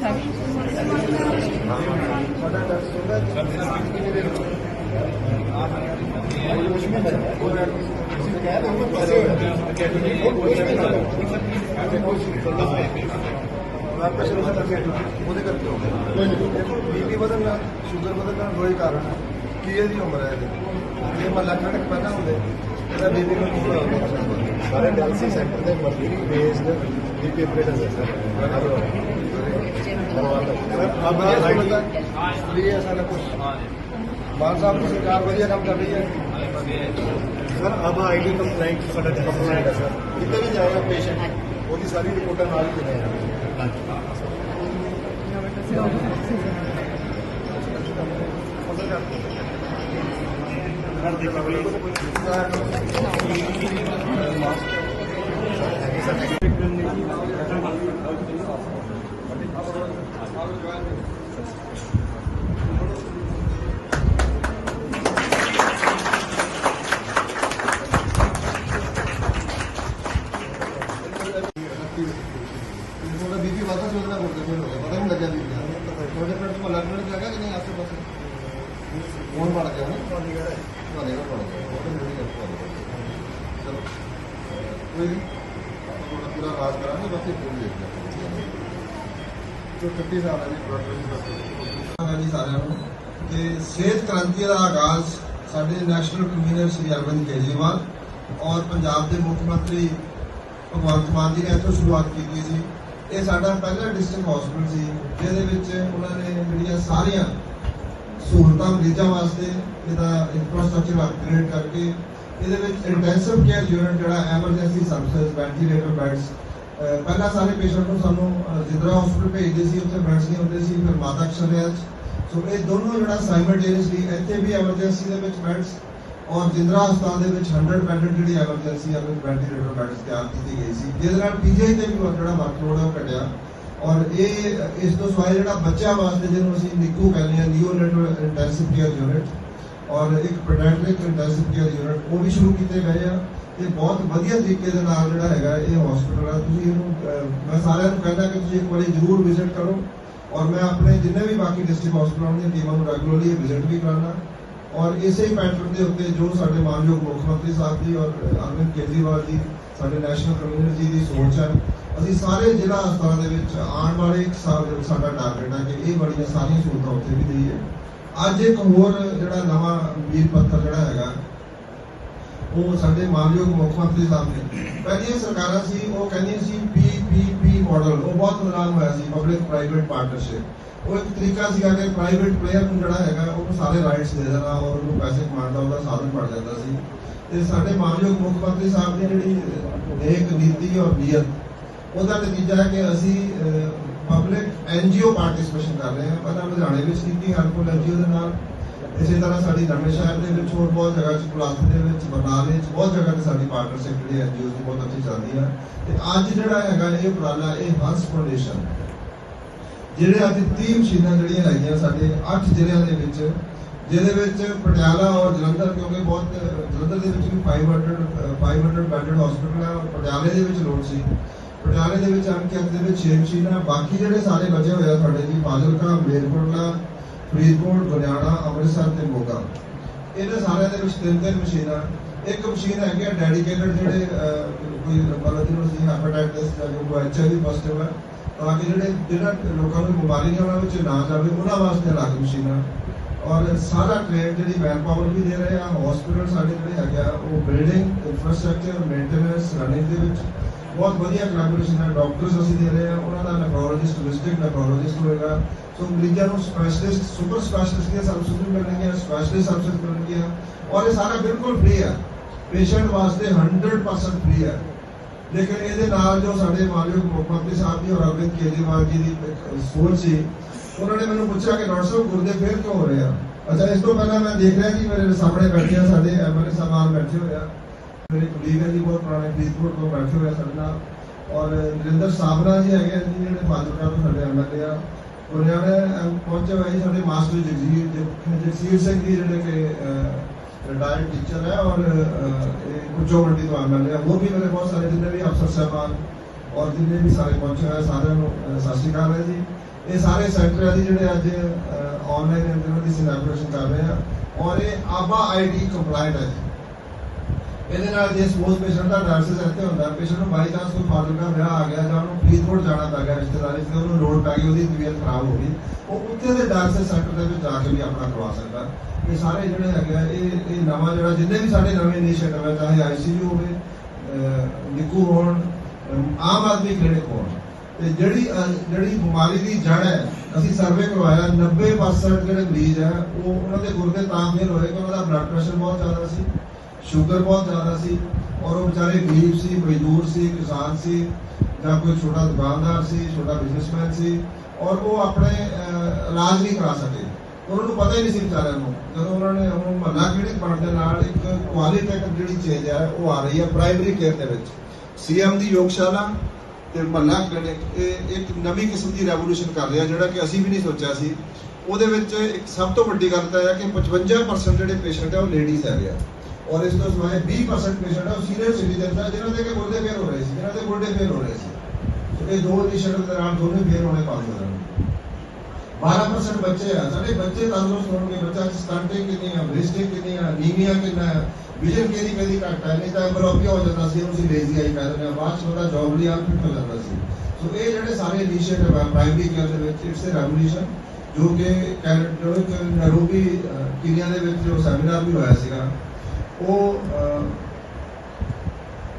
Blood ਉਹਦੇ ਕਰਕੇ ਹੋ ਗਿਆ ਦੇਖੋ ਬੀਪੀ ਵਧਣ ਸ਼ੂਗਰ ਵਧਣ ਨਾਲ ਦੋਏ ਕਾਰਨ ਹੈ ਕੀ ਇਹਦੀ ਉਮਰ ਹੈ ਇਹਦੀ ਜੇ ਮਹੱਲਾ ਖੜਕ ਪਹਿਲਾਂ ਹੁੰਦੇ ਇਹਦਾ ਬੀਪੀ ਨੂੰ ਕੀ ਹੋਇਆ ਸਾਰੇ ਡਾਇਲਸਿਸ ਸੈਂਟਰ ਦੇ ਮਰਜ਼ੀ ਬੇਸਡ ਬੀਪੀ ਆਪਰੇਟਰ ਹੈ ਸਰ अब ये समझता है ये ऐसा ना कुछ मान साहब की सरकार बढ़िया काम कर रही है ਸਰ ਅਬ ਆਈਡੀ ਕੰਪਲਾਈਂਟ ਸਾਡਾ ਕੰਪਲਾਈਂਟ ਹੈ ਸਰ ਕਿਤੇ ਵੀ ਜਾਏਗਾ ਪੇਸ਼ੈਂਟ ਉਹਦੀ ਸਾਰੀ ਰਿਪੋਰਟਾਂ ਨਾਲ ਹੀ ਦਿੰਦੇ ਆ थोड़ा ਕੋਈ ਨਹੀਂ ਥੋੜਾ ਪੂਰਾ ਰਾਜ ਕਰਾਂਗੇ ਬਾਕੀ ਫੋਨ ਦੇਖ ਜੋ 30 ਸਾਲ ਹੈ ਜੀ ਜੀ, ਸਾਰਿਆਂ ਨੂੰ। ਤੇ ਸਿਹਤ ਕ੍ਰਾਂਤੀ ਦਾ ਆਗਾਜ਼ ਸਾਡੇ ਨੈਸ਼ਨਲ ਕਨਵੀਨਰ ਸ਼੍ਰੀ ਅਰਵਿੰਦ ਕੇਜਰੀਵਾਲ ਔਰ ਪੰਜਾਬ ਦੇ ਮੁੱਖ ਮੰਤਰੀ ਭਗਵੰਤ ਮਾਨ ਜੀ ਨੇ ਇੱਥੋਂ ਸ਼ੁਰੂਆਤ ਕੀਤੀ ਸੀ। ਇਹ ਸਾਡਾ ਪਹਿਲਾ ਡਿਸਟ੍ਰਿਕਟ ਹਸਪੀਟਲ ਸੀ, ਜਿਹਦੇ ਵਿੱਚ ਉਹਨਾਂ ਨੇ ਜਿਹੜੀਆਂ ਸਾਰੀਆਂ ਸਹੂਲਤਾਂ ਮਰੀਜ਼ਾਂ ਵਾਸਤੇ ਇਹਦਾ ਇਨਫਰਾਸਟ੍ਰਕਚਰ ਅਪਗ੍ਰੇਡ ਕਰਕੇ ਇਹਦੇ ਵਿੱਚ ਇੰਟੈਂਸਿਵ ਕੇਅਰ ਯੂਨਿਟ ਜਿਹੜਾ ਐਮਰਜੈਂਸੀ ਸਰਵਿਸਿਜ਼ ਵੈਂਟੀਲੇਟਰ ਬੈਡਸ ਪਹਿਲਾਂ ਸਾਰੇ ਪੇਸ਼ੈਂਟ ਨੂੰ ਸਾਨੂੰ ਜਿੰਦਰਾ ਹਸਪੀਟਲ ਭੇਜਦੇ ਸੀ, ਉੱਥੇ ਬੈਡਸ ਨਹੀਂ ਹੁੰਦੇ ਸੀ, ਫਿਰ ਮਾਤਾ ਅਕਸ਼ਰਿਆਜ ਸੋ ਇਹ ਦੋਨੋਂ ਜਿਹੜਾ ਸਾਈਮਲਟੇਨੀਅਸਲੀ ਇੱਥੇ ਵੀ ਐਮਰਜੈਂਸੀ ਦੇ ਵਿੱਚ ਬੈਡਸ ਔਰ ਜਿੰਦਰਾ ਹਸਪਤਾਲ ਦੇ ਵਿੱਚ 100 ਬੈਡਡ ਜਿਹੜੀ ਐਮਰਜੈਂਸੀ ਆ ਵਿੱਚ ਵੈਂਟੀਲੇਟਰ ਬੈਡਸ ਤਿਆਰ ਕੀਤੀ ਗਈ ਸੀ। ਜਿਹਦੇ ਨਾਲ ਪੀਜੀਆਈ ਤੇ ਵੀ ਜਿਹੜਾ ਵਰਕਲੋਡ ਹੈ ਉਹ ਘਟਿਆ। ਔਰ ਇਹ, ਇਸ ਤੋਂ ਸਿਵਾਏ ਜਿਹੜਾ ਬੱਚਿਆਂ ਵਾਸਤੇ ਜਿਹਨੂੰ ਅਸੀਂ ਨਿੱਕੂ ਕਹਿੰਦੇ ਆ ਨਿਓਨੇਟਲ ਇੰਟੈਂਸਿਵ ਕੇਅਰ ਯੂਨਿਟ ਔਰ ਇੱਕ ਪੈਡੀਆਟ੍ਰਿਕ ਇੰਟੈਂਸਿਵ ਕੇਅਰ ਯੂਨਿਟ ਉਹ ਵੀ ਸ਼ੁਰੂ ਕੀਤੇ ਗਏ ਆ। ਇਹ ਬਹੁਤ ਵਧੀਆ ਤਰੀਕੇ ਦੇ ਨਾਲ ਜਿਹੜਾ ਹੈਗਾ ਇਹ ਹਸਪੀਟਲ ਆ। ਤੁਸੀਂ ਇਹਨੂੰ ਮੈਂ ਸਾਰਿਆਂ ਨੂੰ ਕਹਿੰਦਾ ਕਿ ਤੁਸੀਂ ਇੱਕ ਵਾਰੀ ਜ਼ਰੂਰ ਵਿਜ਼ਿਟ ਕਰੋ। ਔਰ ਮੈਂ ਆਪਣੇ ਜਿੰਨੇ ਵੀ ਬਾਕੀ ਡਿਸਟ੍ਰਿਕਟ ਹਸਪਤਾਲਾਂ ਦੀਆਂ ਟੀਮਾਂ ਨੂੰ ਰੈਗੂਲਰਲੀ ਵਿਜ਼ਿਟ ਵੀ ਕਰਾਉਣਾ ਔਰ ਇਸੇ ਹੀ ਪੈਟਰਨ ਦੇ ਉੱਤੇ ਜੋ ਸਾਡੇ ਮਾਨਯੋਗ ਮੁੱਖ ਮੰਤਰੀ ਸਾਹਿਬ ਜੀ ਔਰ ਅਰਵਿੰਦ ਕੇਜਰੀਵਾਲ ਜੀ, ਸਾਡੇ ਨੈਸ਼ਨਲ ਕਨਵੀਨਰ ਜੀ ਦੀ ਸੋਚ ਹੈ ਅਸੀਂ ਸਾਰੇ ਜ਼ਿਲ੍ਹਾ ਹਸਪਤਾਲਾਂ ਦੇ ਵਿੱਚ ਆਉਣ ਵਾਲੇ ਇੱਕ ਸਾਲ ਦੇ ਵਿੱਚ ਸਾਡਾ ਟਾਰਗੇਟ ਹੈ ਕਿ ਇਹ ਬੜੀਆਂ ਸਾਰੀਆਂ ਸਹੂਲਤਾਂ ਉੱਥੇ ਵੀ ਦਈਏ। ਅੱਜ ਇੱਕ ਹੋਰ ਜਿਹੜਾ ਨਵਾਂ ਵੀਰ ਪੱਤਰ ਜਿਹੜਾ ਹੈਗਾ, ਉਹ ਸਾਡੇ ਮਾਨਯੋਗ ਮੁੱਖ ਮੰਤਰੀ ਸਾਹਿਬ ਨੇ। ਪਹਿਲੀਆਂ ਸਰਕਾਰਾਂ ਸੀ, ਉਹ ਕਹਿੰਦੀਆਂ ਸੀ ਪੀਪੀਪੀ ਮਾਡਲ ਉਹ ਬਹੁਤ ਬਦਨਾਮ ਹੋਇਆ ਸੀ ਪਬਲਿਕ ਪ੍ਰਾਈਵੇਟ ਪਾਰਟਨਰਸ਼ਿਪ ਉਹ ਇੱਕ ਤਰੀਕਾ ਸੀਗਾ ਕਿ ਪ੍ਰਾਈਵੇਟ ਪਲੇਅਰ ਨੂੰ ਜਿਹੜਾ ਹੈਗਾ ਉਹਨੂੰ ਸਾਰੇ ਰਾਈਟਸ ਦੇ ਦੇਣਾ ਔਰ ਉਹਨੂੰ ਪੈਸੇ ਕਮਾਉਣ ਦਾ ਉਹਦਾ ਸਾਧਨ ਬਣ ਜਾਂਦਾ ਸੀ। ਤੇ ਸਾਡੇ ਮਾਨਯੋਗ ਮੁੱਖ ਮੰਤਰੀ ਸਾਹਿਬ ਦੀ ਜਿਹੜੀ ਨੇਕ ਨੀਤੀ ਔਰ ਨੀਅਤ, ਉਹਦਾ ਨਤੀਜਾ ਹੈ ਕਿ ਅਸੀਂ ਪਬਲਿਕ ਐਨਜੀਓ ਪਾਰਟਿਸਿਪੇਸ਼ਨ ਕਰ ਰਹੇ ਹਾਂ ਪਹਿਲਾਂ ਲੁਧਿਆਣੇ ਵਿੱਚ ਕੀਤੀ ਹਰਪੁਰ ਐਨਜੀਓ ਦੇ ਨਾਲ? ਇਸੇ ਤਰ੍ਹਾਂ ਸਾਡੀ ਨਵੇਂ ਸ਼ਹਿਰ ਦੇ ਵਿੱਚ ਹੋਰ ਬਹੁਤ ਜਗ੍ਹਾ 'ਚ ਪੁਲਾਥ ਦੇ ਵਿੱਚ, ਬਰਨਾਲੇ 'ਚ ਬਹੁਤ ਜਗ੍ਹਾ ਤੇ ਸਾਡੀ ਪਾਰਟਨਰਸ਼ਿਪ ਜਿਹੜੀ ਐਨਜੀਓ ਦੀ ਬਹੁਤ ਅੱਛੀ ਚੱਲਦੀ ਹੈ ਤੇ ਅੱਜ ਜਿਹੜਾ ਹੈਗਾ ਇਹ ਉਪਰਾਲਾ, ਇਹ ਹੰਸ ਫਾਊਂਡੇਸ਼ਨ ਜਿਹੜੇ ਅੱਜ 30 ਮਸ਼ੀਨਾਂ ਜਿਹੜੀਆਂ ਹੈਗੀਆਂ ਸਾਡੇ 8 ਜ਼ਿਲ੍ਹਿਆਂ ਦੇ ਵਿੱਚ, ਜਿਹਦੇ ਵਿੱਚ ਪਟਿਆਲਾ ਔਰ ਜਲੰਧਰ, ਕਿਉਂਕਿ ਬਹੁਤ, ਜਲੰਧਰ ਦੇ ਵਿੱਚ ਵੀ 500 500 ਬੈੱਡਡ ਹਸਪੀਟਲ ਹੈ ਪਟਿਆਲੇ ਦੇ ਵਿੱਚ ਲੋੜ ਸੀ। ਪਟਿਆਲੇ ਦੇ ਵਿੱਚ ਅੰਕ ਅੰਕ ਦੇ ਵਿੱਚ 6 ਮਸ਼ੀਨਾਂ ਬਾਕੀ ਜਿਹੜੇ ਸਾਰੇ ਬਚੇ ਹੋਏ ਆ ਤੁਹਾਡੇ ਜੀ ਫਾਜ਼ਿਲਕਾ ਮੇਰਕੋਟਲਾ, ਫਰੀਦਕੋਟ ਗੁਰਿਆਣਾ ਅੰਮ੍ਰਿਤਸਰ ਤੇ ਮੋਗਾ। ਇਹਨਾਂ ਸਾਰਿਆਂ ਦੇ ਵਿੱਚ ਤਿੰਨ ਤਿੰਨ ਮਸ਼ੀਨਾਂ ਇੱਕ ਮਸ਼ੀਨ ਹੈਗੀ ਆ ਡੈਡੀਕੇਟਡ ਜਿਹੜੇ ਕੋਈ ਮਤਲਬ ਜਿਹਨੂੰ ਅਸੀਂ ਹੈਪੇਟਾਈਟਸ ਜਾਂ ਕੋਈ ਐਚਆਈਵੀ ਪੋਜ਼ਿਟਿਵ ਹੈ ਤਾਂ ਕਿ ਜਿਹੜੇ, ਜਿਹੜਾ ਲੋਕਾਂ ਨੂੰ ਬਿਮਾਰੀ ਉਹਨਾਂ ਵਿੱਚ ਨਾ ਜਾਵੇ, ਉਹਨਾਂ ਵਾਸਤੇ ਅਲੱਗ ਮਸ਼ੀਨਾਂ ਔਰ ਸਾਰਾ ਟ੍ਰੇਨ ਜਿਹੜੀ ਮੈਨ ਪਾਵਰ ਵੀ ਦੇ ਰਹੇ ਆ ਹਸਪੀਟਲ ਸਾਡੇ ਜਿਹੜੇ ਹੈਗੇ ਆ, ਉਹ ਬਿਲਡਿੰਗ ਇਨਫਰਾਸਟ੍ਰਕਚਰ ਮੇਨਟੇਨੈਂਸ ਰਨਿੰਗ ਦੇ ਵਿੱਚ। ਬਹੁਤ ਵਧੀਆ ਕੋਲੈਬੋਰੇਸ਼ਨ ਹੈ ਡਾਕਟਰਸ ਅਸੀਂ ਦੇ ਰਹੇ ਆ ਉਹਨਾਂ ਦਾ ਨੈਫਰੋਲੋਜਿਸਟ ਡਿਸਟ੍ਰਿਕਟ ਨੈਫਰੋਲੋਜਿਸਟ ਹੋਏਗਾ। ਸੋ ਮਰੀਜ਼ਾਂ ਨੂੰ ਸਪੈਸ਼ਲਿਸਟ ਸੁਪਰ ਸਪੈਸ਼ਲਿਸਟ ਦੀਆਂ ਸਰਵਿਸਿਜ਼ ਮਿਲਣਗੀਆਂ ਸਪੈਸ਼ਲਿਸਟ ਸਰਵਿਸਿਜ਼ ਮਿਲਣਗੀਆਂ, ਔਰ ਇਹ ਸਾਰਾ ਬਿਲਕੁਲ ਫ੍ਰੀ ਹੈ। ਪੇਸ਼ੈਂਟ ਵਾਸਤੇ 100% ਫ੍ਰੀ ਹੈ। ਲੇਕਿਨ ਇਹਦੇ ਨਾਲ ਜੋ ਸਾਡੇ ਮਾਨਯੋਗ ਮੁੱਖ ਮੰਤਰੀ ਸਾਹਿਬ ਜੀ ਔਰ ਅਰਵਿੰਦ ਕੇਜਰੀਵਾਲ ਜੀ ਦੀ ਸੋਚ ਸੀ, ਉਹਨਾਂ ਨੇ ਮੈਨੂੰ ਪੁੱਛਿਆ ਕਿ ਡਾਕਟਰ ਸਾਹਿਬ ਗੁਰਦੇ ਫੇਰ ਕਿਉਂ ਹੋ ਰਹੇ ਆ? ਅੱਛਾ, ਇਸ ਤੋਂ ਪਹਿਲਾਂ ਮੈਂ ਦੇਖ ਰਿਹਾ ਕਿ ਮੇਰੇ ਸਾਹਮਣੇ ਬੈਠੇ ਆ ਸਾਡੇ ਐਮਐਲਏ ਸਾਹਿਬਾਨ ਬੈਠੇ ਹੋਏ ਆ। ਮੇਰੇ ਕੁਲੀਗ ਹੈ ਜੀ ਬਹੁਤ ਪੁਰਾਣੇ ਫਰੀਦਕੋਟ ਤੋਂ ਬੈਠੇ ਹੋਏ ਆ ਸਾਡੇ ਨਾਲ। ਔਰ ਨਰਿੰਦਰ ਸਾਬਰਾ ਜੀ ਹੈਗੇ ਆ ਜੀ ਜਿਹੜੇ ਫਾਜ਼ਿਲਕਾ ਤੋਂ ਸਾਡੇ ਐਮਐਲਏ ਆ। ਔਰ ਜਿਹੜੇ ਪਹੁੰਚੇ ਹੋਏ ਜੀ ਸਾਡੇ ਮਾਸਟਰ ਜਗਜੀਤ ਜਗਸੀਰ ਸਿੰਘ ਜੀ ਜਿਹੜੇ ਕਿ ਰਿਟਾਇਰਡ ਟੀਚਰ ਹੈ ਔਰ ਅਹ, ਇਹ ਕੁਚੋ ਮੰਡੀ ਤੋਂ ਐਮਐਲਏ ਆ। ਹੋਰ ਵੀ ਮੇਰੇ ਬਹੁਤ ਸਾਰੇ ਜਿੰਨੇ ਵੀ ਅਫਸਰ ਸਾਹਿਬਾਨ ਔਰ ਜਿੰਨੇ ਵੀ ਸਾਰੇ ਪਹੁੰਚੇ ਹੋਏ ਸਾਰਿਆਂ ਨੂੰ ਸਤਿ ਸ਼੍ਰੀ ਅਕਾਲ ਹੈ ਜੀ। ਇਹ ਸਾਰੇ ਸੈਂਟਰ ਆ ਜੀ ਜਿਹੜੇ ਅੱਜ ਆਨਲਾਈਨ ਇਹਨਾਂ ਦੀ ਸਿਲੈਬਰੇਸ਼ਨ ਕਰ ਰਹੇ ਆ। ਔਰ ਇਹ ਆਬਾ ਆਈਡੀ ਕੰਪਲਾਈਂਟ ਹੈ ਜੀ। ਇਹਦੇ ਨਾਲ ਜੇ ਸਪੋਜ਼ ਪੇਸ਼ੈਂਟ ਦਾ ਡਾਇਲਿਸਿਸ ਇੱਥੇ ਹੁੰਦਾ ਪੇਸ਼ੈਂਟ ਨੂੰ ਬਾਈ ਚਾਂਸ ਕੋਈ ਫਾਦਰ ਦਾ ਵਿਆਹ ਆ ਗਿਆ ਜਾਂ ਉਹਨੂੰ ਫਰੀਦਕੋਟ ਜਾਣਾ ਪੈ ਗਿਆ ਰਿਸ਼ਤੇਦਾਰੀ 'ਚ ਉਹਨੂੰ ਲੋੜ ਪੈ ਗਈ, ਉਹਦੀ ਤਬੀਅਤ ਖਰਾਬ ਹੋ ਗਈ, ਉਹ ਉੱਥੇ ਦੇ ਡਾਇਲਿਸਿਸ ਸੈਂਟਰ ਦੇ ਵਿੱਚ ਜਾ ਕੇ ਵੀ ਆਪਣਾ ਕਰਵਾ ਸਕਦਾ। ਇਹ ਸਾਰੇ ਜਿਹੜੇ ਹੈਗੇ ਆ, ਇਹ ਇਹ ਨਵਾਂ ਜਿਹੜਾ, ਜਿੰਨੇ ਵੀ ਸਾਡੇ ਨਵੇਂ ਇਨੀਸ਼ੀਏਟਿਵ ਹੈ ਚਾਹੇ ਆਈਸੀਯੂ ਹੋਵੇ ਨਿੱਕੂ ਹੋਣ ਆਮ ਆਦਮੀ ਕਲੀਨਿਕ ਹੋਣ, ਤੇ ਜਿਹੜੀ ਜਿਹੜੀ ਬਿਮਾਰੀ ਦੀ ਜੜ ਹੈ, ਅਸੀਂ ਸਰਵੇ ਕਰਵਾਇਆ 90% ਜਿਹੜੇ ਮਰੀਜ਼ ਹੈ, ਉਹ ਉਹਨਾਂ ਦੇ ਗੁਰਦੇ ਤਾਂ ਫੇਲ ਹੋਏ ਕਿ ਉਹਨਾਂ ਦਾ ਬਲੱਡ ਪ੍ਰੈਸ਼ਰ ਬਹੁਤ ਜ਼ਿਆਦਾ ਸੀ। ਸ਼ੂਗਰ ਬਹੁਤ ਜ਼ਿਆਦਾ ਸੀ ਔਰ ਉਹ ਵਿਚਾਰੇ ਗਰੀਬ ਸੀ, ਮਜ਼ਦੂਰ ਸੀ, ਕਿਸਾਨ ਸੀ, ਜਾਂ ਕੋਈ ਛੋਟਾ ਦੁਕਾਨਦਾਰ ਸੀ, ਛੋਟਾ ਬਿਜ਼ਨਸਮੈਨ ਸੀ ਔਰ ਉਹ ਆਪਣੇ ਇਲਾਜ ਨਹੀਂ ਕਰਾ ਸਕੇ। ਉਹਨਾਂ ਨੂੰ ਪਤਾ ਹੀ ਨਹੀਂ ਸੀ ਵਿਚਾਰਿਆਂ ਨੂੰ। ਜਦੋਂ ਉਹਨਾਂ ਨੇ ਹੁਣ ਮਹੱਲਾ ਕਲੀਨਿਕ ਬਣਨ ਦੇ ਨਾਲ ਇੱਕ ਕੁਆਲੀਟੇਟਿਵ ਜਿਹੜੀ ਚੇਂਜ ਹੈ ਉਹ ਆ ਰਹੀ ਹੈ ਪ੍ਰਾਇਮਰੀ ਕੇਅਰ ਦੇ ਵਿੱਚ। ਸੀਐਮ ਦੀ ਯੋਗਸ਼ਾਲਾ ਤੇ ਮਹੱਲਾ ਕਲੀਨਿਕ ਇਹ ਇੱਕ ਨਵੀਂ ਕਿਸਮ ਦੀ ਰੈਵੋਲੂਸ਼ਨ ਕਰ ਰਿਹਾ ਜਿਹੜਾ ਕਿ ਅਸੀਂ ਵੀ ਨਹੀਂ ਸੋਚਿਆ ਸੀ। ਉਹਦੇ ਵਿੱਚ ਇੱਕ ਸਭ ਤੋਂ ਵੱਡੀ ਗੱਲ ਤਾਂ ਹੈ ਕਿ 55% ਜਿਹੜੇ ਪੇਸ਼ੈਂਟ ਹੈ ਉਹ ਲੇਡੀਜ਼ ਹੈਗੇ ਆ। ਔਰ ਇਸ ਤੋਂ ਸਿਵਾਏ 20% ਪੇਸ਼ੈਂਟ ਹੈ ਉਹ ਸੀਨੀਅਰ ਸਿਟੀਜ਼ਨ ਹੈ ਜਿਨ੍ਹਾਂ ਦੇ ਕਿ ਗੁਰਦੇ ਫੇਲ ਹੋ ਰਹੇ ਸੀ ਜਿਨ੍ਹਾਂ ਦੇ ਗੁਰਦੇ ਫੇਲ ਹੋ ਰਹੇ ਸੀ ਸੋ ਇਹ ਦੋ ਇਨੀਸ਼ੀਏਟਿਵ ਦੇ ਨਾਲ ਦੋਨੇ ਫੇਲ ਹੋਣੇ ਬੰਦ ਹੋ ਜਾਣਗੇ 12% ਬੱਚੇ ਆ ਸਾਡੇ ਬੱਚੇ ਤੰਦਰੁਸਤ ਹੋਣਗੇ ਬੱਚਾ ਚ ਸਟੰਟਿੰਗ ਕਿੰਨੀ ਆ ਬ੍ਰਿਸਟਿੰਗ ਕਿੰਨੀ ਆ ਨੀਮੀਆ ਕਿੰਨਾ ਹੈ ਵਿਜ਼ਨ ਕਿਹਦੀ ਕਿਹਦੀ ਘੱਟ ਹੈ ਨਹੀਂ ਤਾਂ ਐਮਬਲੋਪੀਆ ਹੋ ਜਾਂਦਾ ਸੀ ਉਹਨੂੰ ਅਸੀਂ ਲੇਜ਼ੀ ਆਈ ਕਹਿੰਦੇ ਨੇ ਬਾਅਦ ਚ ਉਹਦਾ ਜੌਬਲੀ ਆ ਫਿੱਟ ਹੋ ਜਾਂਦਾ ਸੀ ਸੋ ਇਹ ਜਿਹੜੇ ਸਾਰੇ ਇਨੀਸ਼ੀਏਟਿਵ ਆ ਪ੍ਰਾਇਮਰੀ ਕੇਅਰ ਦੇ ਵਿੱਚ ਇਟਸ ਅ ਰੈਵੋਲੂਸ਼ਨ ਜੋ ਕਿ ਕੈਨ- ਜੋ ਕਿ ਨੈਰੋਬੀ ਕੀਨੀਆ ਦੇ ਵਿੱਚ ਜੋ ਸੈਮੀਨਾਰ ਵੀ ਹੋਇਆ ਸੀਗਾ ਉਹ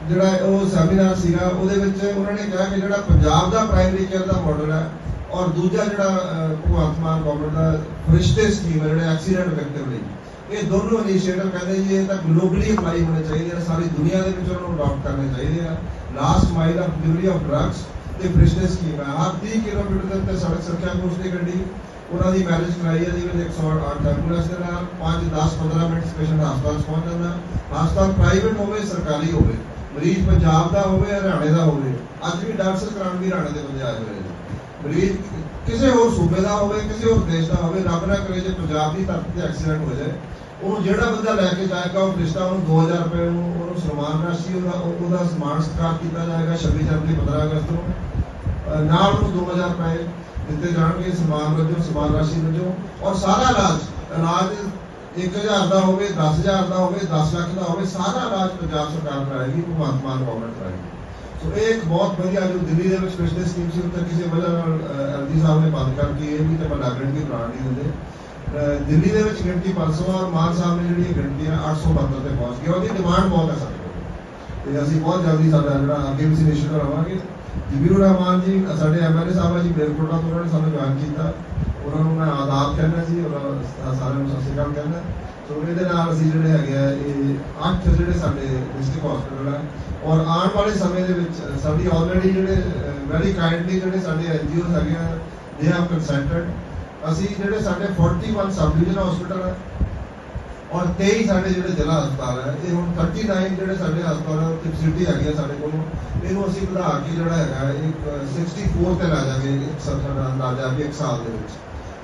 ਜਿਹੜਾ ਉਹ ਸੈਮੀਨਾਰ ਸੀਗਾ, ਉਹਦੇ ਵਿੱਚ ਉਹਨਾਂ ਨੇ ਕਿਹਾ ਕਿ ਜਿਹੜਾ ਪੰਜਾਬ ਦਾ ਪ੍ਰਾਇਮਰੀ ਕੇਅਰ ਦਾ ਮਾਡਲ ਹੈ ਔਰ ਦੂਜਾ ਜਿਹੜਾ ਭਗਵੰਤ ਮਾਨ ਗਵਰਨਮੈਂਟ ਦਾ ਫਰਿਸ਼ਤੇ ਸਕੀਮ ਹੈ, ਜਿਹੜੇ ਐਕਸੀਡੈਂਟ ਵਿਕਟਿਮ ਲਈ। ਇਹ ਦੋਨੋਂ ਇਨੀਸ਼ੀਏਟਿਵ ਕਹਿੰਦੇ ਜੀ, ਇਹ ਤਾਂ ਗਲੋਬਲੀ ਅਪਲਾਈ ਹੋਣੇ ਚਾਹੀਦੇ ਆ, ਸਾਰੀ ਦੁਨੀਆ ਦੇ ਵਿੱਚ ਉਹਨਾਂ ਨੂੰ ਅਡਾਪਟ ਕਰਨੇ ਚਾਹੀਦੇ ਆ। Last mile of delivery of drugs ਤੇ ਫਰਿਸ਼ਤੇ ਸਕੀਮ ਹੈ। ਹਰ 30 ਕਿਲੋਮੀਟਰ ਦੇ ਉੱਤੇ ਸੜਕ ਸੁਰੱਖਿਆ ਪੁਲਿਸ ਦੀ ਗੱਡੀ ਉਹਨਾਂ ਦੀ ਮੈਰਿਜ ਕਰਾਈ ਹੈ ਜਿਹਦੇ 108 ਐਂਬੂਲੈਂਸ ਦੇ ਨਾਲ 5 10 15 ਮਿੰਟ ਪੇਸ਼ੈਂਟ ਹਸਪਤਾਲ ਪਹੁੰਚ ਜਾਂਦਾ। ਹਸਪਤਾਲ ਪ੍ਰਾਈਵੇਟ ਹੋਵੇ, ਸਰਕਾਰੀ ਹੋਵੇ, ਮਰੀਜ਼ ਪੰਜਾਬ ਦਾ ਹੋਵੇ ਹਰਿਆਣੇ ਦਾ ਹੋਵੇ, ਅੱਜ ਵੀ ਡਾਕਟਰ ਕਰਾਉਣ ਵੀ ਹਰਿਆਣੇ ਦੇ ਬੰਦੇ ਆਏ ਹੋਏ ਨੇ। ਮਰੀਜ਼ ਕਿਸੇ ਹੋਰ ਸੂਬੇ ਦਾ ਹੋਵੇ, ਕਿਸੇ ਹੋਰ ਦੇਸ਼ ਦਾ ਹੋਵੇ, ਰੱਬ ਨਾ ਕਰੇ ਜੇ ਪੰਜਾਬ ਦੀ ਧਰਤੀ ਤੇ ਐਕਸੀਡੈਂਟ ਹੋ ਜਾਏ, ਉਹ ਜਿਹੜਾ ਬੰਦਾ ਲੈ ਕੇ ਜਾਏਗਾ, ਉਹ ਰਿਸ਼ਤਾ ਉਹਨੂੰ 2000 ਰੁਪਏ ਨੂੰ ਉਹਨੂੰ ਸਨਮਾਨ ਰਾਸ਼ੀ, ਉਹਦਾ ਉਹਦਾ ਸਮਾਨ ਸਤਿਕਾਰ ਕੀਤਾ ਜਾਏਗਾ 26 ਜਨਵਰੀ 15 ਅਗਸਤ ਨੂੰ। ਅਹ ਨਾਲ ਉਹਨੂੰ 2000 ਰੁਪਏ ਦਿੱਤੇ ਜਾਣਗੇ ਸਮਾਨ ਵਜੋਂ, ਸਮਾਨ ਰਾਸ਼ੀ ਵਜੋਂ। ਔਰ ਸਾਰਾ ਇਲਾਜ ਇਲਾਜ 1000 ਦਾ ਹੋਵੇ 10000 ਦਾ ਹੋਵੇ 10 ਲੱਖ ਦਾ ਹੋਵੇ, ਸਾਰਾ ਇਲਾਜ ਪੰਜਾਬ ਸਰਕਾਰ ਕਰਾਏਗੀ ਭਗਵੰਤ ਮਾਨ ਗਵਰਨਮੈਂਟ ਕਰਾਏਗੀ ਸੋ ਇਹ ਇੱਕ ਬਹੁਤ ਵਧੀਆ ਜੋ ਦਿੱਲੀ ਦੇ ਵਿੱਚ ਪਿਛਲੇ ਸਕੀਮ ਸੀ ਉੱਤੇ ਕਿਸੇ ਵਜ੍ਹਾ ਨਾਲ ਐਲਜੀ ਸਾਹਿਬ ਨੇ ਬੰਦ ਕਰਤੀ ਇਹ ਵੀ ਤਾਂ ਬੜਾ ਗਿਣਤੀ ਬਣਾ ਨਹੀਂ ਦਿੰਦੇ। ਦਿੱਲੀ ਦੇ ਵਿੱਚ ਗਿਣਤੀ 500 ਆ, ਔਰ ਮਾਨ ਸਾਹਿਬ ਨੇ ਜਿਹੜੀ ਇਹ ਗਿਣਤੀ ਆ 872 ਤੇ ਪਹੁੰਚ ਗਈ ਉਹਦੀ ਡਿਮਾਂਡ ਬਹੁਤ ਹੈ ਸਾਡੇ ਕੋਲ। ਤੇ ਅਸੀਂ ਬਹੁਤ ਜਲਦੀ ਸਾਡਾ ਜਿਹੜਾ ਅੱਗੇ ਵੀ ਇਨੀਸ਼ੀਏਟਿਵ ਲਵਾਂਗੇ ਜਬੀਰ ਰਹਿਮਾਨ ਜੀ, ਸਾਡੇ ਐਮਐਲਏ ਸਾਹਿਬ ਜੀ ਬੇਰਕੋਟਾ ਤੋਂ ਉਹਨਾਂ ਨੇ ਸਾਨੂੰ ਜਾਣ ਕੀਤਾ। ਉਹਨਾਂ ਨੂੰ ਮੈਂ ਆਦਾਬ ਕਹਿਣਾ ਸੀ ਔਰ ਸਾਰਿਆਂ ਨੂੰ ਸਤਿ ਸ਼੍ਰੀ ਅਕਾਲ ਕਹਿਣਾ ਸੋ ਇਹਦੇ ਨਾਲ ਅਸੀਂ ਜਿਹੜੇ ਹੈਗੇ ਆ, ਇਹ ਅੱਠ ਜਿਹੜੇ ਸਾਡੇ ਡਿਸਟ੍ਰਿਕਟ ਹਸਪੀਟਲ ਹੈ ਔਰ ਆਉਣ ਵਾਲੇ ਸਮੇਂ ਦੇ ਵਿੱਚ ਸਾਡੀ ਆਲਰੇਡੀ ਜਿਹੜੇ ਵੈਰੀ ਕਾਈਂਡਲੀ ਜਿਹੜੇ ਸਾਡੇ ਐਨਜੀਓ ਹੈਗੇ ਆ ਦੇ ਹੈਵ ਕੰਸੈਂਟਡ ਅਸੀਂ ਜਿਹੜੇ ਸਾਡੇ 41 ਸਬ ਡਿਵੀਜ਼ਨ ਹਸਪੀਟਲ ਔਰ 23 ਸਾਡੇ ਜਿਹੜੇ ਜ਼ਿਲ੍ਹਾ ਹਸਪਤਾਲ ਹੈ, ਇਹ ਹੁਣ 39 ਜਿਹੜੇ ਸਾਡੇ ਹਸਪਤਾਲ ਕੈਪੈਸਿਟੀ ਹੈਗੀ ਆ ਸਾਡੇ ਕੋਲ। ਇਹਨੂੰ ਅਸੀਂ ਵਧਾ ਕੇ ਜਿਹੜਾ ਹੈਗਾ, ਇੱਕ 64 ਤੇ ਲਾ ਜਾਵਾਂਗੇ, ਇੱਕ ਸਾਡਾ ਦਾ ਅੰਦਾਜ਼ਾ ਵੀ ਇੱਕ ਸਾਲ ਦੇ ਵਿੱਚ।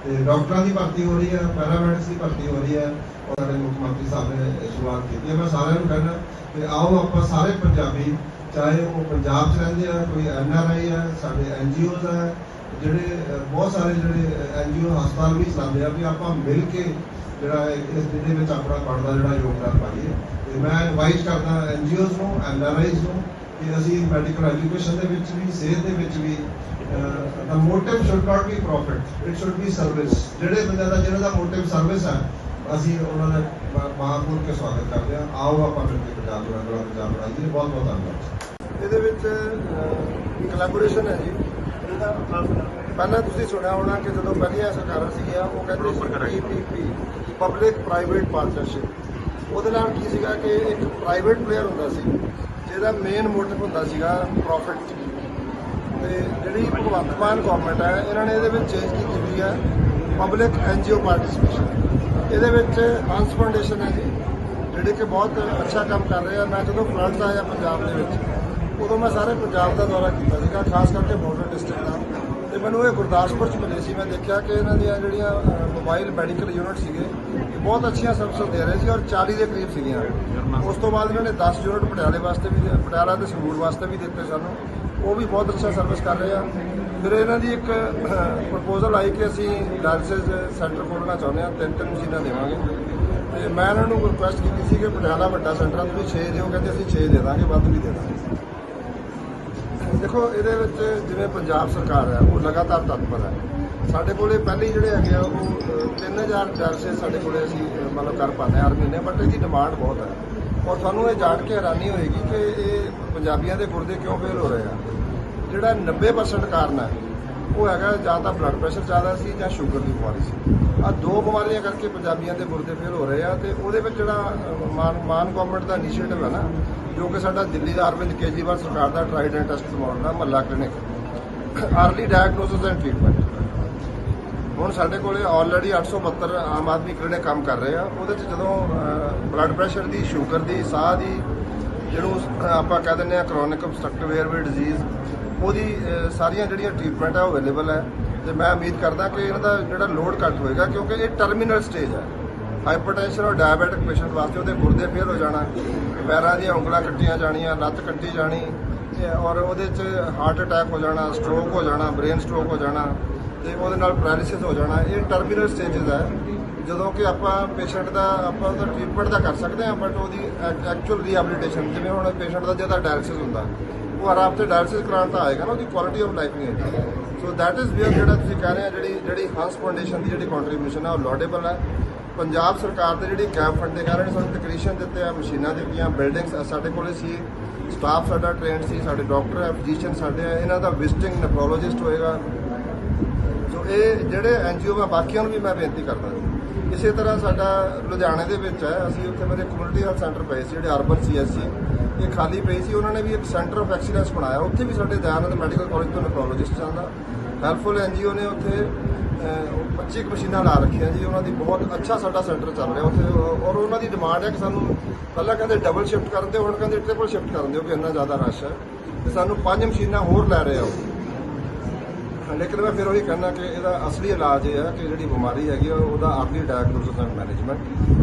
ਤੇ ਡਾਕਟਰਾਂ ਦੀ ਭਰਤੀ ਹੋ ਰਹੀ ਹੈ ਪੈਰਾਮੈਡਿਕਸ ਦੀ ਭਰਤੀ ਹੋ ਰਹੀ ਹੈ, ਔਰ ਸਾਡੇ ਮੁੱਖ ਮੰਤਰੀ ਸਾਹਿਬ ਨੇ ਸ਼ੁਰੂਆਤ ਕੀਤੀ ਹੈ। ਮੈਂ ਸਾਰਿਆਂ ਨੂੰ ਕਹਿੰਦਾ ਕਿ ਆਓ ਆਪਾਂ ਸਾਰੇ ਪੰਜਾਬੀ, ਚਾਹੇ ਉਹ ਪੰਜਾਬ 'ਚ ਰਹਿੰਦੇ ਆ, ਕੋਈ ਐਨ ਆਰ ਆਈ ਹੈ ਸਾਡੇ ਐਨ ਜੀ ਓਜ਼ ਹੈ ਜਿਹੜੇ ਬਹੁਤ ਸਾਰੇ ਜਿਹੜੇ ਐਨ ਜੀ ਓ ਹਸਪਤਾਲ ਵੀ ਚਲਾਉਂਦੇ ਆ, ਵੀ ਆਪਾਂ ਮਿਲ ਕੇ ਜਿਹੜਾ ਇਸ ਜਿਹਦੇ ਵਿੱਚ ਆਪਣਾ ਬਣਦਾ ਜਿਹੜਾ ਯੋਗਦਾਨ ਪਾਈਏ ਤੇ ਮੈਂ ਇਨਵਾਈਟ ਕਰਦਾ ਐਨ ਜੀ ਓਜ਼ ਨੂੰ ਐਨ ਆਰ ਆਈਜ਼ ਨੂੰ ਕਿ ਅਸੀਂ ਮੈਡੀਕਲ ਐਜੂਕੇਸ਼ਨ ਦੇ ਵਿੱਚ ਵੀ ਸਿਹਤ ਦੇ ਵਿੱਚ ਵੀ ਦਾ motive should not be profit it should be service ਜਿਹੜੇ ਬੰਦੇ ਦਾ ਜਿਹਨਾਂ ਦਾ ਮੋਟਿਵ ਸਰਵਿਸ ਹੈ ਅਸੀਂ ਉਹਨਾਂ ਦਾ ਮਾਹਪੁਰ ਕੇ ਸਵਾਗਤ ਕਰਦੇ ਹਾਂ। ਆਓ ਆਪਾਂ ਮਿਲ ਕੇ ਪੰਜਾਬ ਦਾ ਅਗਲਾ ਪੰਜਾਬ ਬਣਾਈਏ ਬਹੁਤ ਬਹੁਤ ਧੰਨਵਾਦ ਇਹਦੇ ਵਿੱਚ ਕੋਲੈਬੋਰੇਸ਼ਨ ਹੈ ਜੀ। ਪਹਿਲਾਂ ਤੁਸੀਂ ਸੁਣਿਆ ਹੋਣਾ ਕਿ ਜਦੋਂ ਪਹਿਲੀਆਂ ਸਰਕਾਰਾਂ ਸੀਗੀਆਂ ਉਹ ਕਹਿੰਦੇ ਸੀ ਪੀਪੀਪੀ ਪਬਲਿਕ ਪ੍ਰਾਈਵੇਟ ਪਾਰਟਨਰਸ਼ਿਪ ਉਹਦੇ ਨਾਲ ਕੀ ਸੀਗਾ ਕਿ ਇੱਕ ਪ੍ਰਾਈਵੇਟ ਪਲੇਅਰ ਹੁੰਦਾ ਸੀ, ਜਿਹਦਾ ਮੇਨ ਮੋਟਿਵ ਹੁੰਦਾ ਸੀਗਾ ਪ੍ਰੋਫਿਟ ਤੇ ਜਿਹੜੀ ਭਗਵੰਤ ਮਾਨ ਗਵਰਨਮੈਂਟ ਹੈ, ਇਹਨਾਂ ਨੇ ਇਹਦੇ ਵਿੱਚ ਚੇਂਜ ਕੀਤੀ ਹੋਈ ਹੈ ਪਬਲਿਕ ਐਨਜੀਓ ਪਾਰਟਿਸਿਪੇਸ਼ਨ ਇਹਦੇ ਵਿੱਚ ਹੰਸ ਫਾਊਂਡੇਸ਼ਨ ਹੈ ਜੀ, ਜਿਹੜੇ ਕਿ ਬਹੁਤ ਅੱਛਾ ਕੰਮ ਕਰ ਰਹੇ ਆ। ਮੈਂ ਜਦੋਂ ਫਲੱਡ ਆਇਆ ਪੰਜਾਬ ਦੇ ਵਿੱਚ, ਉਦੋਂ ਮੈਂ ਸਾਰੇ ਪੰਜਾਬ ਦਾ ਦੌਰਾ ਕੀਤਾ ਸੀਗਾ, ਖਾਸ ਕਰਕੇ ਬਾਰਡਰ ਡਿਸਟ੍ਰਿਕਟ ਦਾ। ਤੇ ਮੈਨੂੰ ਇਹ ਗੁਰਦਾਸਪੁਰ ਚ ਮਿਲੇ ਸੀ। ਮੈਂ ਦੇਖਿਆ ਕਿ ਇਹਨਾਂ ਦੀਆਂ ਜਿਹੜੀਆਂ ਮੋਬਾਈਲ ਮੈਡੀਕਲ ਯੂਨਿਟ ਸੀਗੇ ਬਹੁਤ ਅੱਛੀਆਂ ਸਰਵਿਸ ਦੇ ਰਹੇ ਸੀ ਔਰ 40 ਦੇ ਕਰੀਬ ਸੀਗੀਆਂ। ਉਸ ਤੋਂ ਬਾਅਦ ਇਹਨਾਂ ਨੇ 10 ਯੂਨਿਟ ਪਟਿਆਲੇ ਵਾਸਤੇ ਵੀ ਪਟਿਆਲਾ ਤੇ ਸੰਗਰੂਰ ਵਾਸਤੇ ਵੀ ਦਿੱਤੇ ਸਾਨੂੰ। ਉਹ ਵੀ ਬਹੁਤ ਅੱਛਾ ਸਰਵਿਸ ਕਰ ਰਹੇ ਆ। ਫਿਰ ਇਹਨਾਂ ਦੀ ਇੱਕ ਪ੍ਰਪੋਜ਼ਲ ਆਈ ਕਿ ਅਸੀਂ ਡਾਇਲਸਿਸ ਸੈਂਟਰ ਖੋਲਣਾ ਚਾਹੁੰਦੇ ਹਾਂ। ਤਿੰਨ ਤਿੰਨ ਮਸ਼ੀਨਾਂ ਦੇਵਾਂਗੇ। ਤੇ ਮੈਂ ਇਹਨਾਂ ਨੂੰ ਰਿਕੁਐਸਟ ਕੀਤੀ ਸੀ ਕਿ ਪਟਿਆਲਾ ਵੱਡਾ ਸੈਂਟਰ ਆ, ਤੁਸੀਂ 6 ਦਿਓ। ਕਹਿੰਦੇ, ਅਸੀਂ 6 ਦੇ ਦਾਂਗੇ, ਵੱਧ ਵੀ ਦੇ ਦਾਂਗੇ। ਦੇਖੋ, ਇਹਦੇ ਵਿੱਚ ਜਿਵੇਂ ਪੰਜਾਬ ਸਰਕਾਰ ਹੈ, ਉਹ ਲਗਾਤਾਰ ਤਤਪਰ ਹੈ। ਸਾਡੇ ਕੋਲੇ ਪਹਿਲੇ ਜਿਹੜੇ ਹੈਗੇ ਆ ਉਹ ਅ, 3000 ਡਾਇਲਸਿਸ ਸਾਡੇ ਕੋਲੇ ਅਸੀਂ ਮਤਲਬ ਕਰ ਪਾਉਂਦੇ ਹਾਂ ਹਰ ਮਹੀਨੇ ਬਟ ਇਹਦੀ ਡਿਮਾਂਡ ਬਹੁਤ ਹੈ। ਔਰ ਤੁਹਾਨੂੰ ਇਹ ਜਾਣ ਕੇ ਹੈਰਾਨੀ ਹੋਏਗੀ ਕਿ ਇਹ ਪੰਜਾਬੀਆਂ ਦੇ ਗੁਰਦੇ ਕਿਉਂ ਫੇਲ ਹੋ ਰਹੇ ਆ। ਜਿਹੜਾ 90% ਕਾਰਨ ਹੈ ਉਹ ਹੈਗਾ ਜਾਂ ਤਾਂ ਬਲੱਡ ਪ੍ਰੈਸ਼ਰ ਜ਼ਿਆਦਾ ਸੀ ਜਾਂ ਸ਼ੂਗਰ ਦੀ ਬਿਮਾਰੀ ਸੀ। ਆ ਦੋ ਬਿਮਾਰੀਆਂ ਕਰਕੇ ਪੰਜਾਬੀਆਂ ਦੇ ਗੁਰਦੇ ਫੇਲ ਹੋ ਰਹੇ ਆ ਤੇ ਉਹਦੇ ਵਿੱਚ ਜਿਹੜਾ ਮਾਨ ਮਾਨ ਗਵਰਨਮੈਂਟ ਦਾ ਇਨੀਸ਼ੀਏਟਿਵ ਹੈ ਨਾ ਜੋ ਕਿ ਸਾਡਾ ਦਿੱਲੀ ਦਾ ਅਰਵਿੰਦ ਕੇਜਰੀਵਾਲ ਸਰਕਾਰ ਦਾ ਟ੍ਰਾਈਡ ਐਂਡ ਟੈਸਟ ਮਾਡਲ ਹੈ Mohalla clinic early diagnosis and treatment ਹੁਣ ਸਾਡੇ ਕੋਲੇ ਆਲਰੇਡੀ 872 ਆਮ ਆਦਮੀ ਕਿਹੜੇ ਕੰਮ ਕਰ ਰਹੇ ਆ। ਉਹਦੇ ਚ ਜਦੋਂ ਬਲੱਡ ਪ੍ਰੈਸ਼ਰ ਦੀ ਸ਼ੂਗਰ ਦੀ ਸਾਹ ਦੀ ਜਿਹਨੂੰ ਅਹ, ਆਪਾਂ ਕਹਿ ਦਿੰਦੇ ਆ ਕ੍ਰੋਨਿਕ obstructive airway ਡਿਜ਼ੀਜ਼ ਉਹਦੀ ਸਾਰੀਆਂ ਜਿਹੜੀਆਂ ਟ੍ਰੀਟਮੈਂਟ ਆ ਉਹ ਅਵੇਲੇਬਲ ਹੈ ਤੇ ਮੈਂ ਉਮੀਦ ਕਰਦਾ ਕਿ ਇਹਨਾਂ ਦਾ ਜਿਹੜਾ ਲੋਡ ਘੱਟ ਹੋਏਗਾ ਕਿਉਂਕਿ ਇਹ ਟਰਮੀਨਲ ਸਟੇਜ ਹੈ ਹਾਈਪਰਟੈਂਸ਼ਨ ਔਰ ਡਾਇਬੀਟਿਕ ਪੇਸ਼ੈਂਟ ਵਾਸਤੇ ਉਹਦੇ ਗੁਰਦੇ ਫੇਲ ਹੋ ਜਾਣਾ ਪੈਰਾਂ ਦੀਆਂ ਉਂਗਲਾਂ ਕੱਟੀਆਂ ਜਾਣੀਆਂ ਲੱਤ ਕੱਟੀ ਜਾਣੀ ਔਰ ਉਹਦੇ 'ਚ ਹਾਰਟ ਅਟੈਕ ਹੋ ਜਾਣਾ ਸਟ੍ਰੋਕ ਹੋ ਜਾਣਾ ਬ੍ਰੇਨ ਸਟ੍ਰੋਕ ਹੋ ਜਾਣਾ। ਤੇ ਉਹਦੇ ਨਾਲ ਪੈਰਾਲਿਸਿਸ ਹੋ ਜਾਣਾ, ਇਹ ਟਰਮੀਨਲ ਸਟੇਜਸ ਹੈ ਜਦੋਂ ਕਿ ਆਪਾਂ ਪੇਸ਼ੈਂਟ ਦਾ, ਆਪਾਂ ਉਹਦਾ ਟ੍ਰੀਟਮੈਂਟ ਤਾਂ ਕਰ ਸਕਦੇ ਹਾਂ ਬਟ ਉਹਦੀ ਐਕਚੁਅਲ ਰੀਹੈਬਿਲਿਟੇਸ਼ਨ ਜਿਵੇਂ ਹੁਣ ਪੇਸ਼ੈਂਟ ਦਾ ਜਿਹਦਾ ਡਾਇਲਿਸਿਸ ਹੁੰਦਾ, ਉਹ ਆਰਾਮ ਤੇ ਡਾਇਲਿਸਿਸ ਕਰਾਉਣ ਤਾਂ ਆਏਗਾ ਨਾ, ਉਹਦੀ ਕੁਆਲਿਟੀ ਆਫ ਲਾਈਫ ਨਹੀਂ ਆਏਗੀ ਸੋ ਦੈਟ ਇਜ਼ ਵੇਅਰ ਜਿਹੜਾ ਤੁਸੀਂ ਕਹਿ ਰਹੇ ਆ ਜਿਹੜੀ ਜਿਹੜੀ ਹੰਸ ਫਾਊਂਡੇਸ਼ਨ ਦੀ ਜਿਹੜੀ ਕੰਟਰੀਬਿਊਸ਼ਨ ਹੈ ਉਹ ਲੋਡੇਬਲ ਹੈ ਪੰਜਾਬ ਸਰਕਾਰ ਦੇ ਜਿਹੜੀ ਕੈਂਪ ਫੰਡਿੰਗ ਆ ਰਹੇ ਨੇ ਸਾਨੂੰ ਟੈਕਨੀਸ਼ੀਅਨ ਦਿੱਤੇ ਆ, ਮਸ਼ੀਨਾਂ ਦਿੱਤੀਆਂ ਬਿਲਡਿੰਗਸ ਸਾਡੇ ਕੋਲੇ ਸੀ ਸਟਾਫ ਸਾਡਾ ਟ੍ਰੇਨਡ ਸੀ, ਸਾਡੇ ਡਾਕਟਰ ਹੈ ਫਿਜ਼ੀਸ਼ੀਅਨ ਸਾਡੇ ਆ, ਇਹਨਾਂ ਦਾ ਵਿਜ਼ਿਟਿੰਗ ਨੈਫਰੋਲੋਜਿਸਟ ਹੋਏਗਾ। ਇਹ ਜਿਹੜੇ ਐਨਜੀਓ ਆ ਬਾਕੀਆਂ ਨੂੰ ਵੀ ਮੈਂ ਬੇਨਤੀ ਕਰਦਾ ਇਸੇ ਤਰ੍ਹਾਂ ਸਾਡਾ ਲੁਧਿਆਣੇ ਦੇ ਵਿੱਚ ਹੈ ਅਸੀਂ ਉੱਥੇ ਮੇਰੇ ਕਮਿਊਨਿਟੀ ਹੈਲਥ ਸੈਂਟਰ ਪਏ ਸੀ ਜਿਹੜੇ ਅਰਬਨ ਸੀਐਸਸੀ ਇਹ ਖਾਲੀ ਪਈ ਸੀ ਉਹਨਾਂ ਨੇ ਵੀ ਇੱਕ ਸੈਂਟਰ ਆਫ ਐਕਸੀਲੈਂਸ ਬਣਾਇਆ। ਉੱਥੇ ਵੀ ਸਾਡੇ ਦਇਆਨੰਦ ਮੈਡੀਕਲ ਕਾਲਜ ਤੋਂ ਨੈਫਰੋਲੋਜਿਸਟ ਜਾਂਦਾ। ਹੈਲਪਫੁਲ ਐਨਜੀਓ ਨੇ ਉੱਥੇ ਅਹ, 25 ਕੁ ਮਸ਼ੀਨਾਂ ਲਾ ਰੱਖੀਆਂ ਜੀ ਉਹਨਾਂ ਦੀ ਬਹੁਤ ਅੱਛਾ ਸਾਡਾ ਸੈਂਟਰ ਚੱਲ ਰਿਹਾ ਉੱਥੇ। ਔਰ ਉਹਨਾਂ ਦੀ ਡਿਮਾਂਡ ਹੈ ਕਿ ਸਾਨੂੰ ਪਹਿਲਾਂ ਕਹਿੰਦੇ ਡਬਲ ਸ਼ਿਫਟ ਕਰਨ ਦਿਓ ਹੁਣ ਕਹਿੰਦੇ ਟ੍ਰਿਪਲ ਸ਼ਿਫਟ ਕਰਨ ਦਿਓ ਕਿ ਇੰਨਾ ਜ਼ਿਆਦਾ ਰਸ਼ ਹੈ। ਤੇ ਸਾਨੂੰ ਪੰਜ ਮਸ਼ੀਨਾਂ ਹੋਰ ਲੈ ਰਹੇ ਆ ਉਹ। ਲੇਕਿਨ ਮੈਂ ਫਿਰ ਉਹੀ ਕਹਿਣਾ ਕਿ ਇਹਦਾ ਅਸਲੀ ਇਲਾਜ ਇਹ ਹੈ ਕਿ ਜਿਹੜੀ ਬਿਮਾਰੀ ਹੈਗੀ ਆ, ਉਹਦਾ early diagnosis and management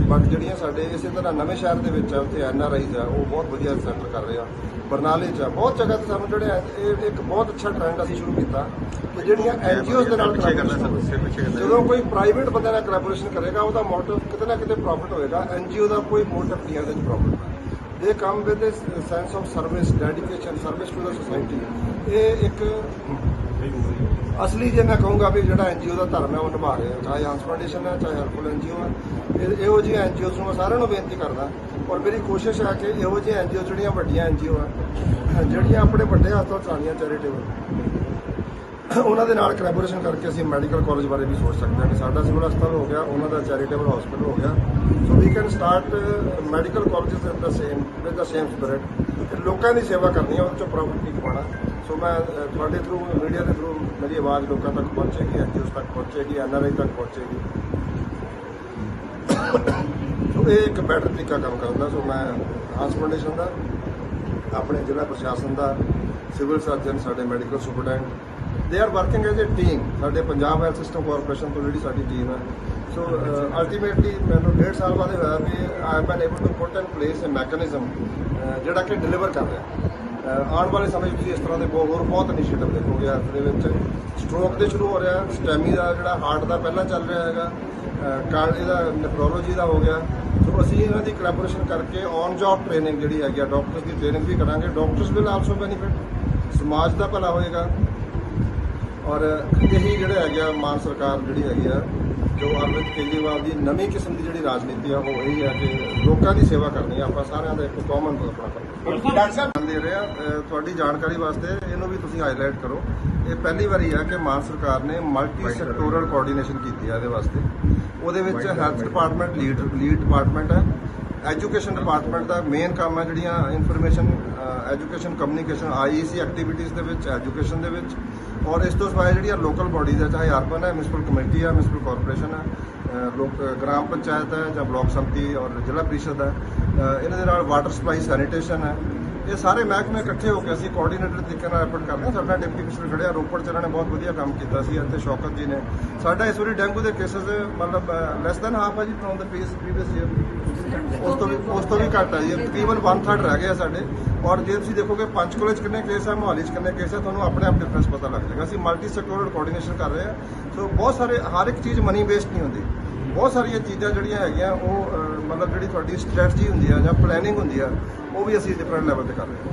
but ਜਿਹੜੀਆਂ ਸਾਡੇ ਇਸੇ ਤਰ੍ਹਾਂ ਨਵੇਂ ਸ਼ਹਿਰ ਦੇ ਵਿੱਚ ਆ ਉੱਥੇ ਐਨ ਆਰ ਆਈਜ਼ ਆ ਉਹ ਬਹੁਤ ਵਧੀਆ ਸੈਂਟਰ ਕਰ ਰਹੇ ਆ। ਬਰਨਾਲੇ 'ਚ ਆ ਬਹੁਤ ਜਗ੍ਹਾ ਤੇ ਸਾਨੂੰ ਜਿਹੜੇ ਇਹ ਇੱਕ ਬਹੁਤ ਅੱਛਾ ਟ੍ਰੈਂਡ ਅਸੀਂ ਸ਼ੁਰੂ ਕੀਤਾ। ਕਿ ਜਿਹੜੀਆਂ ਐਨਜੀਓਜ਼ ਦੇ ਨਾਲ collaboration ਜਦੋਂ ਕੋਈ ਪ੍ਰਾਈਵੇਟ ਬੰਦੇ ਨਾਲ ਕੋਲੈਬੋਰੇਸ਼ਨ ਕਰੇਗਾ ਉਹਦਾ ਮੋਟਿਵ ਕਿਤੇ ਨਾ ਕਿਤੇ ਪ੍ਰੋਫਿਟ ਹੋਏਗਾ। ਐਨਜੀਓ ਦਾ ਕੋਈ ਮੋਟਿਵ ਨਹੀਂ ਹੈ ਇਹਦੇ ਵਿੱਚ ਪ੍ਰੋਫਿਟ ਦੇ come with sense of service dedication service to the society ਇਹ ਇੱਕ ਅਸਲੀ ਜੇ ਮੈਂ ਕਹੂੰਗਾ ਵੀ ਜਿਹੜਾ ਐਨਜੀਓ ਦਾ ਧਰਮ ਹੈ, ਉਹ ਨਿਭਾ ਰਹੇ ਆ ਚਾਹੇ ਹੰਸ ਫਾਊਂਡੇਸ਼ਨ ਹੈ, ਚਾਹੇ ਹੈਲਪਫੁਲ ਐਨਜੀਓ ਹੈ। ਇਹ- ਇਹੋ ਜਿਹੇ ਐਨਜੀਓਜ਼ ਨੂੰ ਮੈਂ ਸਾਰਿਆਂ ਨੂੰ ਬੇਨਤੀ ਕਰਦਾ। ਔਰ ਮੇਰੀ ਕੋਸ਼ਿਸ਼ ਹੈ ਕਿ ਇਹੋ ਜਿਹੇ ਐਨਜੀਓ ਜਿਹੜੀਆਂ ਵੱਡੀਆਂ ਐਨਜੀਓ ਆ, ਜਿਹੜੀਆਂ ਆਪਣੇ ਵੱਡੇ ਹਸਪਤਾਲ ਚਲਾਉਣੀਆਂ ਚੈਰੀਟੇਬਲ, ਉਹਨਾਂ ਦੇ ਨਾਲ ਕੋਲੈਬੋਰੇਸ਼ਨ ਕਰਕੇ ਅਸੀਂ ਮੈਡੀਕਲ ਕਾਲਜ ਬਾਰੇ ਵੀ ਸੋਚ ਸਕਦੇ ਹਾਂ ਕਿ ਸਾਡਾ ਸਿਵਲ ਹਸਪਤਾਲ ਹੋ ਗਿਆ, ਉਹਨਾਂ ਦਾ ਚੈਰੀਟੇਬਲ ਹਸਪਤਾਲ ਹੋ ਗਿਆ। So we can start medical colleges in the same with the same spirit ਲੋਕਾਂ ਦੀ ਸੇਵਾ ਕਰਨੀ ਹੈ, ਉਹ ਚੋਂ ਪ੍ਰੋਫਿਟ ਨਹੀਂ ਕਮਾਉਣਾ ਸੋ ਮੈਂ ਤੁਹਾਡੇ ਥਰੂ ਮੀਡੀਆ ਦੇ ਥਰੂ ਮੇਰੀ ਆਵਾਜ਼ ਲੋਕਾਂ ਤੱਕ ਪਹੁੰਚੇਗੀ ਐਨਜੀਓਸ ਤੱਕ ਪਹੁੰਚੇਗੀ ਐਨਆਰਆਈ ਤੱਕ ਪਹੁੰਚੇਗੀ। ਸੋ ਇਹ ਇੱਕ ਬੈਟਰ ਤਰੀਕਾ ਕੰਮ ਕਰਦਾ, ਸੋ ਮੈਂ ਹਾਸ ਫਾਊਂਡੇਸ਼ਨ ਦਾ, ਆਪਣੇ ਜ਼ਿਲ੍ਹਾ ਪ੍ਰਸ਼ਾਸਨ ਦਾ ਸਿਵਲ ਸਰਜਨ ਸਾਡੇ ਮੈਡੀਕਲ ਸੁਪਰਡੈਂਟ ਦੇ are working as a team ਸਾਡੇ ਪੰਜਾਬ ਹੈਲਥ ਸਿਸਟਮ ਕਾਰਪੋਰੇਸ਼ਨ ਤੋਂ ਜਿਹੜੀ ਸਾਡੀ ਟੀਮ ਹੈ। ਸੋ ਅਲਟੀਮੇਟਲੀ ਮੈਨੂੰ ਡੇਢ ਸਾਲ ਬਾਅਦ ਇਹ ਹੋਇਆ we I am an able to put in place a mechanism ਜਿਹੜਾ ਕਿ ਡਿਲੀਵਰ ਕਰ ਰਿਹਾ। ਆਉਣ ਵਾਲੇ ਸਮੇਂ 'ਚ ਤੁਸੀਂ ਇਸ ਤਰ੍ਹਾਂ ਦੇ ਬਹੁਤ ਹੋਰ ਬਹੁਤ ਇਨੀਸ਼ੀਏਟਿਵ ਦੇਖੋਗੇ ਹੈਲਥ ਦੇ ਵਿੱਚ। ਸਟ੍ਰੋਕ ਦੇ ਸ਼ੁਰੂ ਹੋ ਰਿਹਾ ਸਟੈਮੀ ਦਾ ਜਿਹੜਾ ਹਾਰਟ ਦਾ ਪਹਿਲਾਂ ਚੱਲ ਰਿਹਾ ਹੈਗਾ ਕਾਰਡ ਇਹਦਾ ਨੈਫਰੋਲੋਜੀ ਦਾ ਹੋ ਗਿਆ। ਸੋ ਅਸੀਂ ਇਹਨਾਂ ਦੀ ਕੋਲੈਬੋਰੇਸ਼ਨ ਕਰਕੇ ਔਨ ਜੌਬ ਟ੍ਰੇਨਿੰਗ ਜਿਹੜੀ ਹੈਗੀ ਆ ਡਾਕਟਰਸ ਦੀ ਟ੍ਰੇਨਿੰਗ ਵੀ ਕਰਾਂਗੇ। ਡਾਕਟਰਸ ਵਿਲ ਆਲਸੋ ਬੈਨੀਫਿਟ ਸਮਾਜ ਦਾ ਭਲਾ ਹੋਏਗਾ। ਔਰ ਇਹੀ ਜਿਹੜਾ ਹੈਗਾ ਮਾਨ ਸਰਕਾਰ ਜਿਹੜੀ ਹੈਗੀ ਆ ਜੋ ਅਰਵਿੰਦ ਕੇਜਰੀਵਾਲ ਦੀ ਨਵੀਂ ਕਿਸਮ ਦੀ ਜਿਹੜੀ ਰਾਜਨੀਤੀ ਆ ਉਹ ਇਹੀ ਹੈ ਕਿ ਲੋਕਾਂ ਦੀ ਸੇਵਾ ਕਰਨੀ ਆ। ਆਪਾਂ ਸਾਰਿਆਂ ਦਾ ਇੱਕ ਕਾਮਨ ਆਪਣਾ ਫਰਜ਼ ਡਾਕਟਰ ਸਾਹਿਬ ਦੇ ਰਹੇ ਆ ਤੁਹਾਡੀ ਜਾਣਕਾਰੀ ਵਾਸਤੇ ਇਹਨੂੰ ਵੀ ਤੁਸੀਂ ਹਾਈਲਾਈਟ ਕਰੋ। ਇਹ ਪਹਿਲੀ ਵਾਰੀ ਆ ਕਿ ਮਾਨ ਸਰਕਾਰ ਨੇ ਮਲਟੀ ਸੈਕਟੋਰਲ ਕੋਆਰਡੀਨੇਸ਼ਨ ਕੀਤੀ ਆ ਇਹਦੇ ਵਾਸਤੇ। ਉਹਦੇ ਵਿੱਚ health department lead lead department ਹੈ ਐਜੂਕੇਸ਼ਨ ਡਿਪਾਰਟਮੈਂਟ ਦਾ ਮੇਨ ਕੰਮ ਹੈ ਜਿਹੜੀਆਂ information education communication IEC activities ਦੇ ਵਿੱਚ ਐਜੂਕੇਸ਼ਨ ਦੇ ਵਿੱਚ। ਔਰ ਇਸ ਤੋਂ ਸਿਵਾਏ ਜਿਹੜੀਆਂ ਲੋਕਲ ਬਾਡੀਜ਼ ਹੈ ਚਾਹੇ ਅਰਬਨ ਹੈ ਮਿਊਨਿਸਪਲ ਕਮੇਟੀ ਹੈ ਮਿਊਨਿਸਪਲ ਕਾਰਪੋਰੇਸ਼ਨ ਹੈ ਲੋਕ ਗ੍ਰਾਮ ਪੰਚਾਇਤ ਹੈ ਜਾਂ ਬਲਾਕ ਸੰਮਤੀ ਔਰ ਜ਼ਿਲ੍ਹਾ ਪ੍ਰੀਸ਼ਦ ਹੈ ਇਹਨਾਂ ਦੇ ਨਾਲ ਵਾਟਰ ਸਪਲਾਈ ਸੈਨੀਟੇਸ਼ਨ ਹੈ ਇਹ ਸਾਰੇ ਮਹਿਕਮੇ ਇਕੱਠੇ ਹੋ ਕੇ ਅਸੀਂ ਕੋਆਰਡੀਨੇਟਰ ਤਰੀਕੇ ਨਾਲ ਐਫਰਟ ਕਰਦੇ ਹਾਂ। ਸਾਡਾ ਡਿਪਟੀ ਕਮਿਸ਼ਨਰ ਖੜਿਆ, ਰੋਪੜ ਚ ਇਹਨਾਂ ਨੇ ਬਹੁਤ ਵਧੀਆ ਕੰਮ ਕੀਤਾ ਸੀ ਅਤੇ ਸ਼ੌਕਤ ਜੀ ਨੇ। ਸਾਡਾ ਇਸ ਵਾਰੀ ਡੈਂਗੂ ਦੇ ਕੇਸਸ ਮਤਲਬ ਲੈਸ ਦੈਨ ਹਾਫ ਹੈ ਜੀ from the piece previous year ਉਸ ਤੋਂ ਵੀ, ਉਸ ਤੋਂ ਵੀ ਘੱਟ ਹੈ ਜੀ। ਤਕਰੀਬਨ 1/3 ਰਹਿ ਗਿਆ ਸਾਡੇ। ਔਰ ਜੇ ਤੁਸੀਂ ਦੇਖੋਗੇ ਪੰਚਕੂਲੇ ਚ ਕਿੰਨੇ ਕੇਸ ਹੈ ਮੋਹਾਲੀ ਚ ਕਿੰਨੇ ਕੇਸ ਹੈ ਤੁਹਾਨੂੰ ਆਪਣੇ ਆਪ ਡਿਫਰੈਂਸ ਪਤਾ ਲੱਗ ਜਾਏਗਾ। ਅਸੀਂ ਮਲਟੀ ਸੈਕਟੋਰਲ ਕੋਆਰਡੀਨੇਸ਼ਨ ਕਰ ਰਹੇ ਹਾਂ ਸੋ ਬਹੁਤ ਸਾਰੇ, ਹਰ ਇੱਕ ਚੀਜ਼ ਮਨੀ ਵੇਸਟ ਨਹੀਂ ਹੁੰਦੀ। ਬਹੁਤ ਸਾਰੀਆਂ ਚੀਜ਼ਾਂ ਜਿਹੜੀਆਂ ਹੈਗੀਆਂ, ਉਹ ਮਤਲਬ ਜਿਹੜੀ ਤੁਹਾਡੀ ਸਟ੍ਰੈਟਜੀ ਹੁੰਦੀ ਆ ਜਾਂ ਪਲੈਨਿੰਗ ਹੁੰਦੀ ਆ, ਉਹ ਵੀ ਅਸੀਂ ਡਿਫਰੈਂਟ ਲੈਵਲ ਤੇ ਕਰ ਰਹੇ ਹਾਂ।